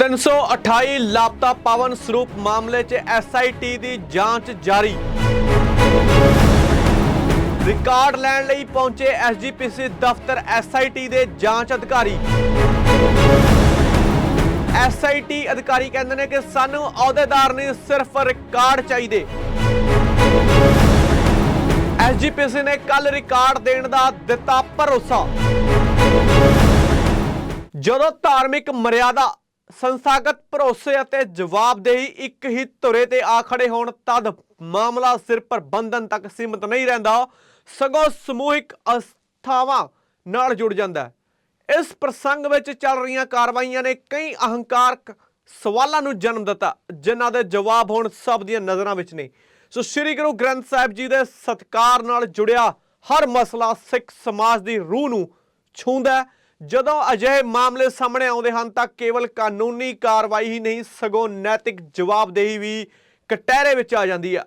328 ਲਾਪਤਾ ਪਵਨ ਸਰੂਪ ਮਾਮਲੇ 'ਚ ਐਸਆਈਟੀ ਦੀ ਜਾਂਚ ਜਾਰੀ। ਰਿਕਾਰਡ ਲੈਣ ਲਈ ਪਹੁੰਚੇ ਐਸਜੀਪੀਸੀ ਦਫ਼ਤਰ ਐਸਆਈਟੀ ਦੇ ਜਾਂਚ ਅਧਿਕਾਰੀ। ਐਸਆਈਟੀ ਅਧਿਕਾਰੀ ਕਹਿੰਦੇ ਨੇ ਕਿ ਸਾਨੂੰ ਅਹੁਦੇਦਾਰ ਨਹੀਂ, ਸਿਰਫ ਰਿਕਾਰਡ ਚਾਹੀਦੇ। ਐਸਜੀਪੀਸੀ ਨੇ ਕੱਲ ਰਿਕਾਰਡ ਦੇਣ ਦਾ ਦਿੱਤਾ ਭਰੋਸਾ। ਜਦੋਂ ਧਾਰਮਿਕ ਮਰਿਆਦਾ ਸੰਸਥਾਗਤ ਭਰੋਸੇ ਅਤੇ ਜਵਾਬਦੇਹੀ ਇੱਕ ਹੀ ਧੁਰੇ ਤੇ ਆ ਖੜੇ ਹੋਣ ਤਦ ਮਾਮਲਾ ਸਿਰ ਪ੍ਰਬੰਧਨ ਤੱਕ ਸੀਮਿਤ ਨਹੀਂ ਰਹਿੰਦਾ, ਸਗੋਂ ਸਮੂਹਿਕ ਅਸਥਾਵਾਂ ਨਾਲ ਜੁੜ ਜਾਂਦਾ ਹੈ। ਇਸ ਪ੍ਰਸੰਗ ਵਿੱਚ ਚੱਲ ਰਹੀਆਂ ਕਾਰਵਾਈਆਂ ਨੇ ਕਈ ਅਹੰਕਾਰਕ ਸਵਾਲਾਂ ਨੂੰ ਜਨਮ ਦਿੱਤਾ, ਜਿਨ੍ਹਾਂ ਦੇ ਜਵਾਬ ਹੁਣ ਸਭ ਦੀਆਂ ਨਜ਼ਰਾਂ ਵਿੱਚ ਨੇ। ਸੋ ਸ੍ਰੀ ਗੁਰੂ ਗ੍ਰੰਥ ਸਾਹਿਬ ਜੀ ਦੇ ਸਤਕਾਰ ਨਾਲ ਜੁੜਿਆ ਹਰ ਮਸਲਾ ਸਿੱਖ ਸਮਾਜ ਦੀ ਰੂਹ ਨੂੰ ਛੂੰਹਦਾ ਹੈ। ਜਦੋਂ ਅਜਿਹੇ ਮਾਮਲੇ ਸਾਹਮਣੇ ਆਉਂਦੇ ਹਨ ਤਾਂ ਕੇਵਲ ਕਾਨੂੰਨੀ ਕਾਰਵਾਈ ਹੀ ਨਹੀਂ, ਸਗੋਂ ਨੈਤਿਕ ਜਵਾਬਦੇਹੀ ਵੀ ਕਟਹਿਰੇ ਵਿੱਚ ਆ ਜਾਂਦੀ ਹੈ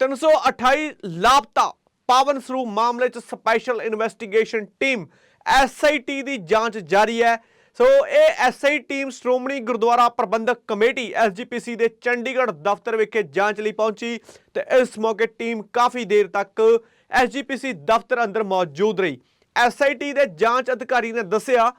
328 ਲਾਪਤਾ ਪਾਵਨ ਸਰੂ ਮਾਮਲੇ 'ਚ ਸਪੈਸ਼ਲ ਇਨਵੈਸਟੀਗੇਸ਼ਨ ਟੀਮ ਐਸਆਈਟੀ ਦੀ ਜਾਂਚ ਜਾਰੀ ਹੈ। ਸੋ ਇਹ SI team Shiromani Gurdwara Prabandhak committee SGPC ਦੇ ਚੰਡੀਗੜ੍ਹ ਦਫ਼ਤਰ ਵਿਖੇ ਜਾਂਚ ਲਈ ਪਹੁੰਚੀ ਤੇ ਇਸ ਮੌਕੇ ਟੀਮ ਕਾਫੀ ਦੇਰ ਤੱਕ ਐਸਜੀਪੀਸੀ ਦਫ਼ਤਰ ਅੰਦਰ ਮੌਜੂਦ ਰਹੀ। ਐਸਆਈਟੀ ਦੇ ਜਾਂਚ ਅਧਿਕਾਰੀ ਨੇ ਦੱਸਿਆ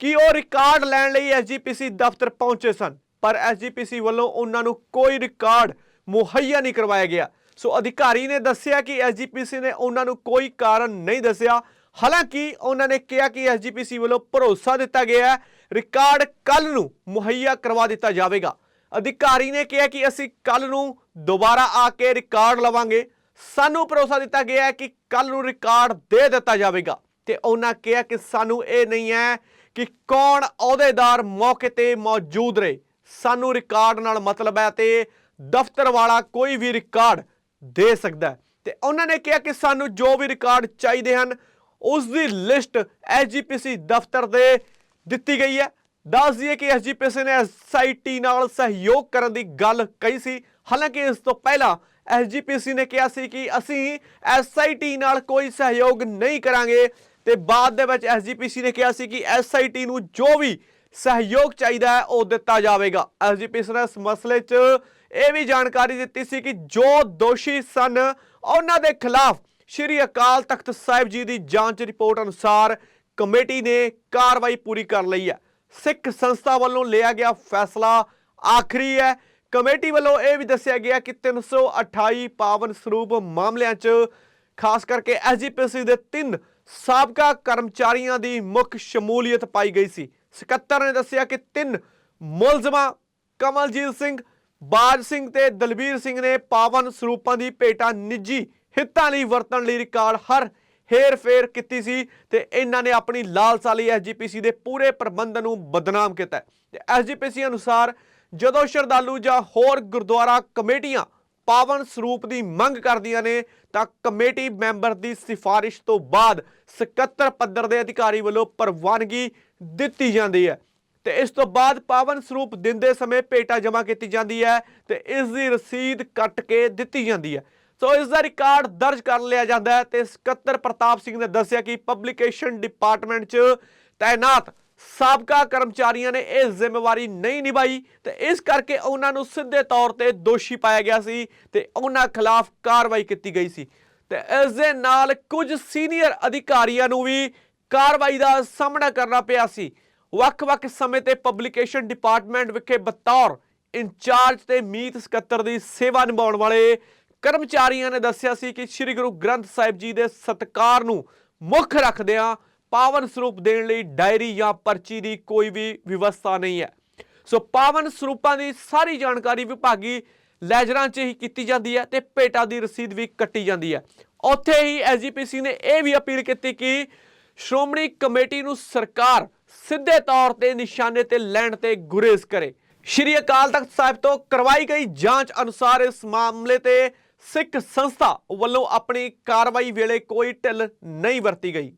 ਕਿ ਉਹ ਰਿਕਾਰਡ ਲੈਣ ਲਈ ਐਸਜੀਪੀਸੀ ਦਫ਼ਤਰ ਪਹੁੰਚੇ ਸਨ, ਪਰ ਐਸਜੀਪੀਸੀ ਵੱਲੋਂ ਉਹਨਾਂ ਨੂੰ ਕੋਈ ਰਿਕਾਰਡ ਮੁਹੱਈਆ ਨਹੀਂ ਕਰਵਾਇਆ ਗਿਆ। ਸੋ ਅਧਿਕਾਰੀ ਨੇ ਦੱਸਿਆ ਕਿ ਐਸਜੀਪੀਸੀ ਨੇ ਉਹਨਾਂ ਨੂੰ ਕੋਈ ਕਾਰਨ ਨਹੀਂ ਦੱਸਿਆ। ਹਾਲਾਂਕਿ ਉਹਨਾਂ ਨੇ ਕਿਹਾ ਕਿ ਐਸਜੀਪੀਸੀ ਵੱਲੋਂ ਭਰੋਸਾ ਦਿੱਤਾ ਗਿਆ ਹੈ, ਰਿਕਾਰਡ ਕੱਲ ਨੂੰ ਮੁਹੱਈਆ ਕਰਵਾ ਦਿੱਤਾ ਜਾਵੇਗਾ। ਅਧਿਕਾਰੀ ਨੇ ਕਿਹਾ ਕਿ ਅਸੀਂ ਕੱਲ ਨੂੰ ਦੁਬਾਰਾ ਆ ਕੇ ਰਿਕਾਰਡ ਲਵਾਂਗੇ। ਸਾਨੂੰ ਭਰੋਸਾ ਦਿੱਤਾ ਗਿਆ ਹੈ ਕਿ ਕੱਲ ਨੂੰ ਰਿਕਾਰਡ ਦੇ ਦਿੱਤਾ ਜਾਵੇਗਾ। ਤੇ ਉਹਨਾਂ ਕਿਹਾ ਕਿ ਸਾਨੂੰ ਇਹ ਨਹੀਂ ਹੈ ਕਿ ਕੌਣ ਅਹੁਦੇਦਾਰ ਮੌਕੇ ਤੇ ਮੌਜੂਦ ਰਹੇ। ਸਾਨੂੰ ਰਿਕਾਰਡ ਨਾਲ ਮਤਲਬ ਹੈ ਤੇ ਦਫ਼ਤਰ ਵਾਲਾ ਕੋਈ ਵੀ ਰਿਕਾਰਡ ਦੇ ਸਕਦਾ ਹੈ। ਤੇ ਉਹਨਾਂ ਨੇ ਕਿਹਾ ਕਿ ਸਾਨੂੰ ਜੋ ਵੀ ਰਿਕਾਰਡ ਚਾਹੀਦੇ ਹਨ, ਉਸ ਦੀ ਲਿਸਟ ਐਸਜੀਪੀਸੀ ਦਫ਼ਤਰ ਦੇ ਦਿੱਤੀ ਗਈ ਹੈ। ਦੱਸ ਦਈਏ ਕਿ ਐਸਜੀਪੀਸੀ ਨੇ ਐਸਆਈਟੀ ਨਾਲ ਸਹਿਯੋਗ ਕਰਨ ਦੀ ਗੱਲ ਕਹੀ ਸੀ। ਹਾਲਾਂਕਿ ਇਸ ਤੋਂ ਪਹਿਲਾਂ ਐਸਜੀਪੀਸੀ ਨੇ ਕਿਹਾ ਸੀ ਕਿ ਅਸੀਂ ਐਸਆਈਟੀ ਨਾਲ ਕੋਈ ਸਹਿਯੋਗ ਨਹੀਂ ਕਰਾਂਗੇ। ਤੇ ਬਾਅਦ ਦੇ ਵਿੱਚ ਐਸਜੀਪੀਸੀ ਨੇ ਕਿਹਾ ਸੀ ਕਿ ਐਸਆਈਟੀ ਨੂੰ ਜੋ ਵੀ ਸਹਿਯੋਗ ਚਾਹੀਦਾ ਹੈ, ਉਹ ਦਿੱਤਾ ਜਾਵੇਗਾ। ਐਸਜੀਪੀਸੀ ਨੇ ਇਸ ਮਸਲੇ 'ਚ ਇਹ ਵੀ ਜਾਣਕਾਰੀ ਦਿੱਤੀ ਸੀ ਕਿ ਜੋ ਦੋਸ਼ੀ ਸਨ, ਉਹਨਾਂ ਦੇ ਖਿਲਾਫ ਸ਼੍ਰੀ ਅਕਾਲ ਤਖਤ ਸਾਹਿਬ ਜੀ ਦੀ ਜਾਂਚ ਰਿਪੋਰਟ ਅਨੁਸਾਰ ਕਮੇਟੀ ਨੇ ਕਾਰਵਾਈ ਪੂਰੀ ਕਰ ਲਈ ਹੈ। ਸਿੱਖ ਸੰਸਥਾ ਵੱਲੋਂ ਲਿਆ ਗਿਆ ਫੈਸਲਾ ਆਖਰੀ ਹੈ। ਕਮੇਟੀ ਵੱਲੋਂ ਇਹ ਵੀ ਦੱਸਿਆ ਗਿਆ ਕਿ 328 ਪਾਵਨ ਸਰੂਪ ਮਾਮਲਿਆਂ 'ਚ ਖਾਸ ਕਰਕੇ ਐਸਜੀਪੀਸੀ ਦੇ ਤਿੰਨ ਸਾਬਕਾ ਕਰਮਚਾਰੀਆਂ ਦੀ ਮੁੱਖ ਸ਼ਮੂਲੀਅਤ ਪਾਈ ਗਈ ਸੀ ਸਕੱਤਰ ਨੇ ਦੱਸਿਆ ਕਿ ਤਿੰਨ ਮੁਲਜ਼ਮਾਂ ਕਮਲਜੀਤ ਸਿੰਘ, ਬਾਜ ਸਿੰਘ ਤੇ ਦਲਬੀਰ ਸਿੰਘ ਨੇ ਪਾਵਨ ਸਰੂਪਾਂ ਦੀ ਭੇਟਾ ਨਿੱਜੀ ਹਿੱਤਾਂ ਲਈ ਵਰਤਣ ਲਈ ਰਿਕਾਰਡ ਹਰ ਹੇਰ ਫੇਰ ਕੀਤੀ ਸੀ ਤੇ ਇਹਨਾਂ ਨੇ ਆਪਣੀ ਲਾਲਸਾ ਲਈ ਐਸਜੀਪੀਸੀ ਦੇ ਪੂਰੇ ਪ੍ਰਬੰਧ ਨੂੰ ਬਦਨਾਮ ਕੀਤਾ ਹੈ। ਤੇ ਐਸਜੀਪੀਸੀ ਅਨੁਸਾਰ ਜਦੋਂ ਸ਼ਰਧਾਲੂ ਜਾਂ ਹੋਰ ਗੁਰਦੁਆਰਾ ਕਮੇਟੀਆਂ ਪਾਵਨ ਸਰੂਪ ਦੀ ਮੰਗ ਕਰਦੀਆਂ ਨੇ, ਤਾਂ ਕਮੇਟੀ ਮੈਂਬਰ ਦੀ ਸਿਫਾਰਿਸ਼ ਤੋਂ ਬਾਅਦ ਸਕੱਤਰ ਪੱਧਰ ਦੇ ਅਧਿਕਾਰੀ ਵੱਲੋਂ ਪ੍ਰਵਾਨਗੀ ਦਿੱਤੀ ਜਾਂਦੀ ਹੈ। ਤੇ ਇਸ ਤੋਂ ਬਾਅਦ ਪਾਵਨ ਸਰੂਪ ਦਿੰਦੇ ਸਮੇਂ ਭੇਟਾ ਜਮ੍ਹਾਂ ਕੀਤੀ ਜਾਂਦੀ ਹੈ ਤੇ ਇਸ ਦੀ ਰਸੀਦ ਕੱਟ ਕੇ ਦਿੱਤੀ ਜਾਂਦੀ ਹੈ। ਸੋ ਇਸ ਦਾ ਰਿਕਾਰਡ ਦਰਜ ਕਰ ਲਿਆ ਜਾਂਦਾ ਹੈ ਤੇ ਸਕੱਤਰ ਪ੍ਰਤਾਪ ਸਿੰਘ ਨੇ ਦੱਸਿਆ ਕਿ ਪਬਲੀਕੇਸ਼ਨ ਡਿਪਾਰਟਮੈਂਟ 'ਚ ਤਾਇਨਾਤ ਸਾਬਕਾ ਕਰਮਚਾਰੀਆਂ ਨੇ ਇਹ ਜ਼ਿੰਮੇਵਾਰੀ ਨਹੀਂ ਨਿਭਾਈ ਤੇ ਇਸ ਕਰਕੇ ਉਹਨਾਂ ਨੂੰ ਸਿੱਧੇ ਤੌਰ ਤੇ ਦੋਸ਼ੀ ਪਾਇਆ ਗਿਆ ਸੀ ਤੇ ਉਹਨਾਂ ਖਿਲਾਫ ਕਾਰਵਾਈ ਕੀਤੀ ਗਈ ਸੀ। ਤੇ ਇਸ ਦੇ ਨਾਲ ਕੁਝ ਸੀਨੀਅਰ ਅਧਿਕਾਰੀਆਂ ਨੂੰ ਵੀ ਕਾਰਵਾਈ ਦਾ ਸਾਹਮਣਾ ਕਰਨਾ ਪਿਆ ਸੀ। ਵੱਖ-ਵੱਖ ਸਮੇਂ ਤੇ ਪਬਲੀਕੇਸ਼ਨ ਡਿਪਾਰਟਮੈਂਟ ਵਿਖੇ ਬਤੌਰ ਇੰਚਾਰਜ ਤੇ ਮੀਤ ਸਕੱਤਰ ਦੀ ਸੇਵਾ ਨਿਭਾਉਣ ਵਾਲੇ ਕਰਮਚਾਰੀਆਂ ਨੇ ਦੱਸਿਆ ਸੀ ਕਿ ਸ੍ਰੀ ਗੁਰੂ ਗ੍ਰੰਥ ਸਾਹਿਬ ਜੀ ਦੇ ਸਤਕਾਰ ਨੂੰ ਮੁੱਖ ਰੱਖਦਿਆਂ ਪਾਵਨ ਸਰੂਪ ਦੇਣ ਲਈ ਡਾਇਰੀ ਜਾਂ ਪਰਚੀ ਦੀ ਕੋਈ ਵੀ ਵਿਵਸਥਾ ਨਹੀਂ ਹੈ। ਸੋ ਪਾਵਨ ਸਰੂਪਾਂ ਦੀ ਸਾਰੀ ਜਾਣਕਾਰੀ ਵਿਭਾਗੀ ਲੈਜਰਾਂ 'ਚ ਹੀ ਕੀਤੀ ਜਾਂਦੀ ਹੈ ਤੇ ਭੇਟਾ ਦੀ ਰਸੀਦ ਵੀ ਕੱਟੀ ਜਾਂਦੀ ਹੈ। ਉੱਥੇ ਹੀ ਐਸਜੀਪੀਸੀ ਨੇ ਇਹ ਵੀ ਅਪੀਲ ਕੀਤੀ ਕਿ ਸ਼੍ਰੋਮਣੀ ਕਮੇਟੀ ਨੂੰ ਸਰਕਾਰ ਸਿੱਧੇ ਤੌਰ ਤੇ ਨਿਸ਼ਾਨੇ ਤੇ ਲੈਣ ਤੇ ਗੁਰੇਜ਼ ਕਰੇ। ਸ਼੍ਰੀ ਅਕਾਲ ਤਖਤ ਸਾਹਿਬ ਤੋਂ ਕਰਵਾਈ ਗਈ ਜਾਂਚ ਅਨੁਸਾਰ ਇਸ ਮਾਮਲੇ ਤੇ ਸਿੱਖ ਸੰਸਥਾ ਵੱਲੋਂ ਆਪਣੀ ਕਾਰਵਾਈ ਵੇਲੇ ਕੋਈ ਢਿੱਲ ਨਹੀਂ ਵਰਤੀ ਗਈ।